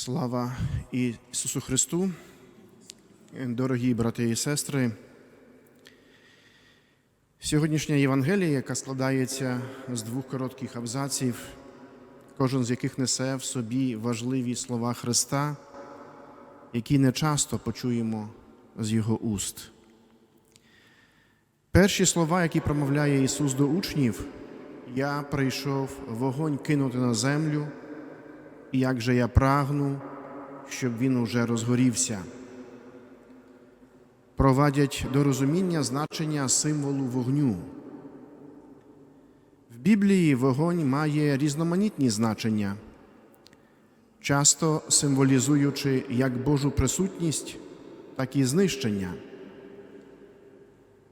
Слава Ісусу Христу, дорогі брати і сестри. Сьогоднішня Євангелія, яка складається з двох коротких абзаців, кожен з яких несе в собі важливі слова Христа, які не часто почуємо з Його уст. Перші слова, які промовляє Ісус до учнів, я прийшов вогонь кинути на землю, як же я прагну, щоб він уже розгорівся. Провадять до розуміння значення символу вогню. В Біблії вогонь має різноманітні значення, часто символізуючи як Божу присутність, так і знищення.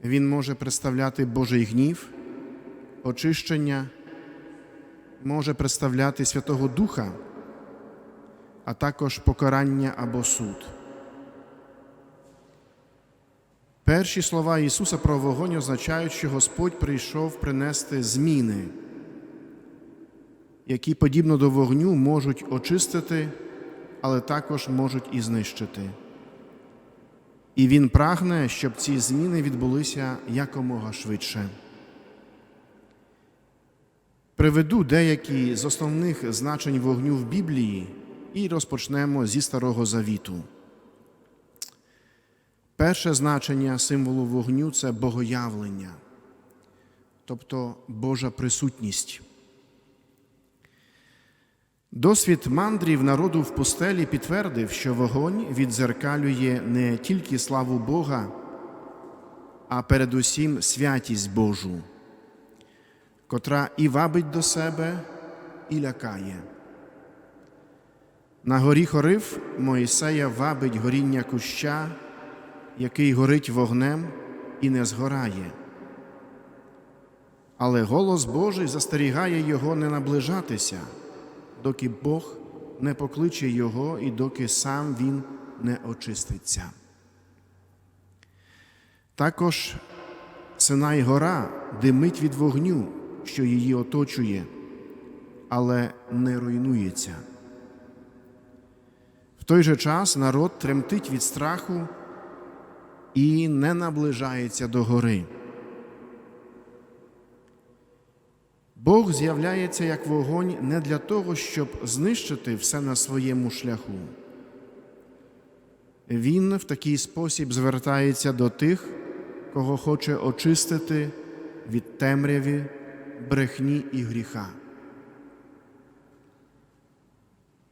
Він може представляти Божий гнів, очищення, може представляти Святого Духа, а також покарання або суд. Перші слова Ісуса про вогонь означають, що Господь прийшов принести зміни, які, подібно до вогню, можуть очистити, але також можуть і знищити. І Він прагне, щоб ці зміни відбулися якомога швидше. Приведу деякі з основних значень вогню в Біблії і розпочнемо зі Старого Завіту. Перше значення символу вогню це богоявлення, тобто Божа присутність. Досвід мандрів народу в пустелі підтвердив, що вогонь відзеркалює не тільки славу Бога, а передусім святість Божу, котра і вабить до себе, і лякає. На горі Хорив Моїсея вабить горіння куща, який горить вогнем і не згорає. Але голос Божий застерігає його не наближатися, доки Бог не покличе його і доки сам він не очиститься. Також Синай гора димить від вогню, що її оточує, але не руйнується. Той же час народ тремтить від страху і не наближається до гори. Бог з'являється як вогонь не для того, щоб знищити все на своєму шляху. Він в такий спосіб звертається до тих, кого хоче очистити від темряві, брехні і гріха.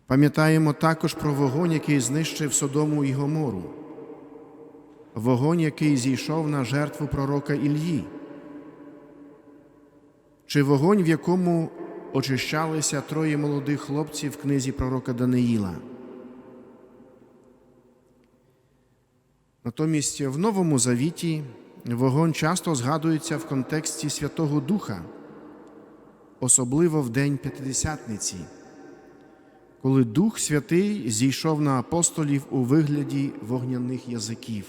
Пам'ятаємо також про вогонь, який знищив Содому і Гомору, вогонь, який зійшов на жертву пророка Ільї, чи вогонь, в якому очищалися троє молодих хлопців в книзі пророка Даниїла. Натомість в Новому Завіті вогонь часто згадується в контексті Святого Духа, особливо в День П'ятидесятниці коли Дух Святий зійшов на апостолів у вигляді вогняних язиків,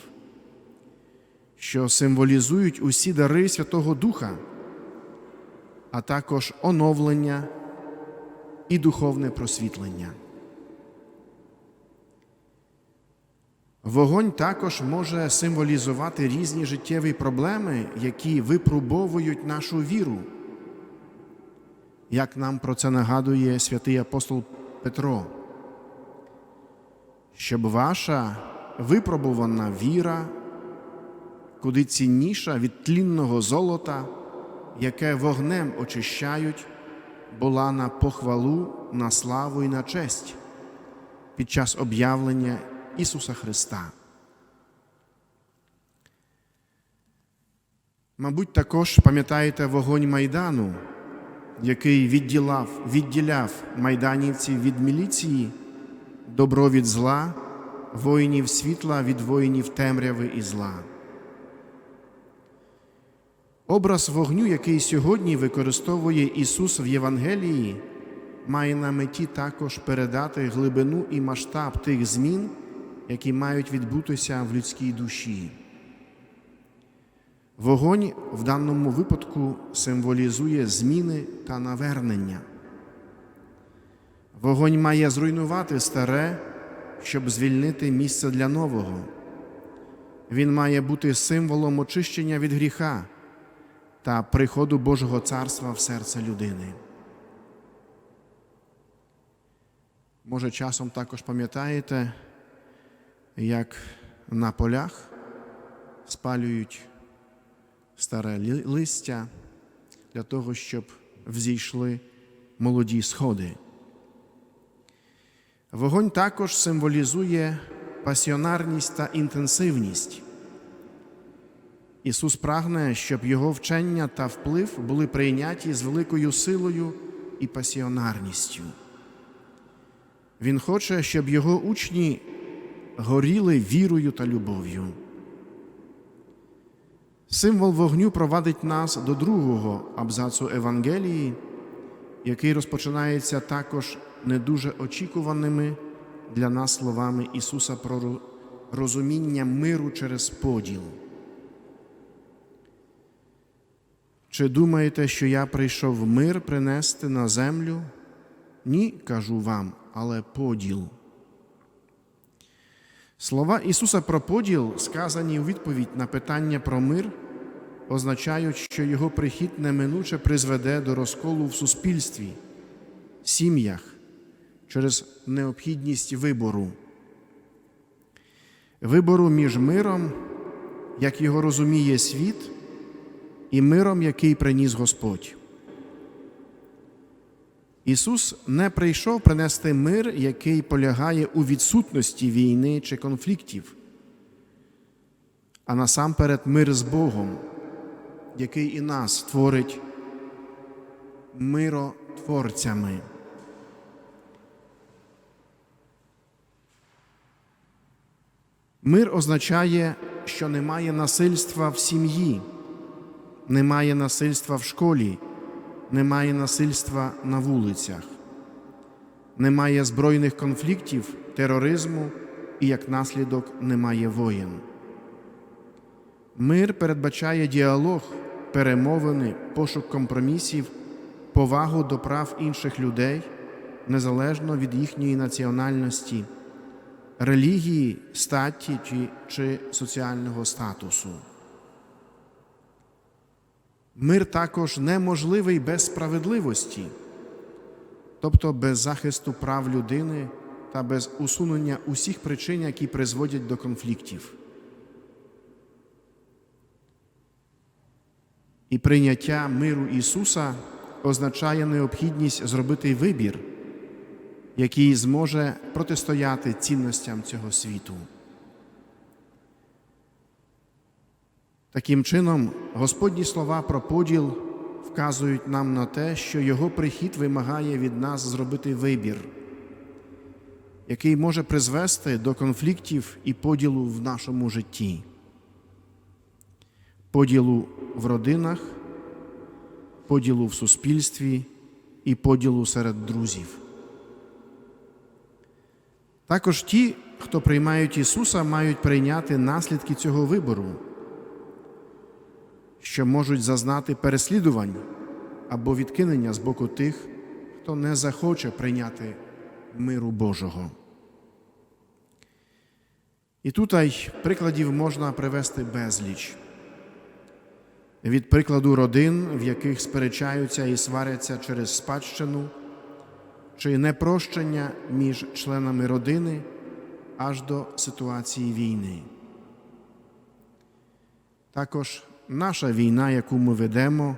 що символізують усі дари Святого Духа, а також оновлення і духовне просвітлення. Вогонь також може символізувати різні життєві проблеми, які випробовують нашу віру, як нам про це нагадує святий апостол Петро, щоб ваша випробувана віра, куди цінніша від тлінного золота, яке вогнем очищають, була на похвалу, на славу і на честь під час об'явлення Ісуса Христа. Мабуть, також пам'ятаєте вогонь Майдану який відділяв, відділяв майданівців від міліції, добро від зла, воїнів світла від воїнів темряви і зла. Образ вогню, який сьогодні використовує Ісус в Євангелії, має на меті також передати глибину і масштаб тих змін, які мають відбутися в людській душі. Вогонь в даному випадку символізує зміни та навернення. Вогонь має зруйнувати старе, щоб звільнити місце для нового. Він має бути символом очищення від гріха та приходу Божого царства в серце людини. Може, часом також пам'ятаєте, як на полях спалюють старе листя для того, щоб взійшли молоді сходи. Вогонь також символізує пасіонарність та інтенсивність. Ісус прагне, щоб Його вчення та вплив були прийняті з великою силою і пасіонарністю. Він хоче, щоб Його учні горіли вірою та любов'ю. Символ вогню провадить нас до другого абзацу Евангелії, який розпочинається також не дуже очікуваними для нас словами Ісуса про розуміння миру через поділ. Чи думаєте, що я прийшов мир принести на землю? Ні, кажу вам, але поділ. Слова Ісуса про поділ, сказані у відповідь на питання про мир, означають, що Його прихід неминуче призведе до розколу в суспільстві, сім'ях через необхідність вибору. Вибору між миром, як його розуміє світ, і миром, який приніс Господь. Ісус не прийшов принести мир, який полягає у відсутності війни чи конфліктів, а насамперед мир з Богом, який і нас творить миротворцями. Мир означає, що немає насильства в сім'ї, немає насильства в школі, немає насильства на вулицях, немає збройних конфліктів, тероризму і як наслідок немає воєн. Мир передбачає діалог, перемовини, пошук компромісів, повагу до прав інших людей незалежно від їхньої національності, релігії, статі чи, чи соціального статусу. Мир також неможливий без справедливості, тобто без захисту прав людини та без усунення усіх причин, які призводять до конфліктів. І прийняття миру Ісуса означає необхідність зробити вибір, який зможе протистояти цінностям цього світу. Таким чином, Господні слова про поділ вказують нам на те, що Його прихід вимагає від нас зробити вибір, який може призвести до конфліктів і поділу в нашому житті, поділу в родинах, поділу в суспільстві і поділу серед друзів. Також ті, хто приймають Ісуса, мають прийняти наслідки цього вибору що можуть зазнати переслідувань або відкинення з боку тих, хто не захоче прийняти миру Божого. І тут прикладів можна привести безліч. Від прикладу родин, в яких сперечаються і сваряться через спадщину, чи непрощення між членами родини аж до ситуації війни. Також наша війна, яку ми ведемо,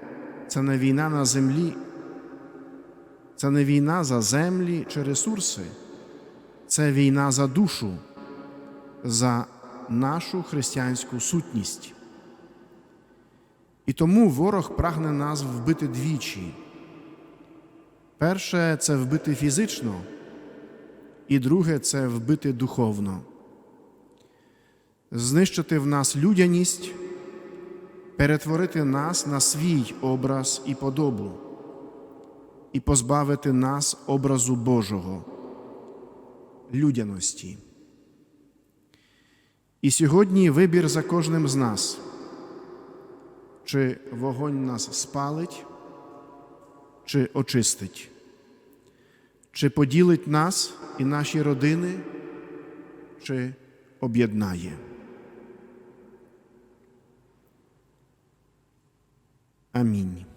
це не війна на землі, це не війна за землі чи ресурси, це війна за душу, за нашу християнську сутність. І тому ворог прагне нас вбити двічі. Перше це вбити фізично, і друге це вбити духовно, знищити в нас людяність перетворити нас на свій образ і подобу, і позбавити нас образу Божого, людяності. І сьогодні вибір за кожним з нас, чи вогонь нас спалить, чи очистить, Чи поділить нас і наші родини, чи об'єднає? Amém.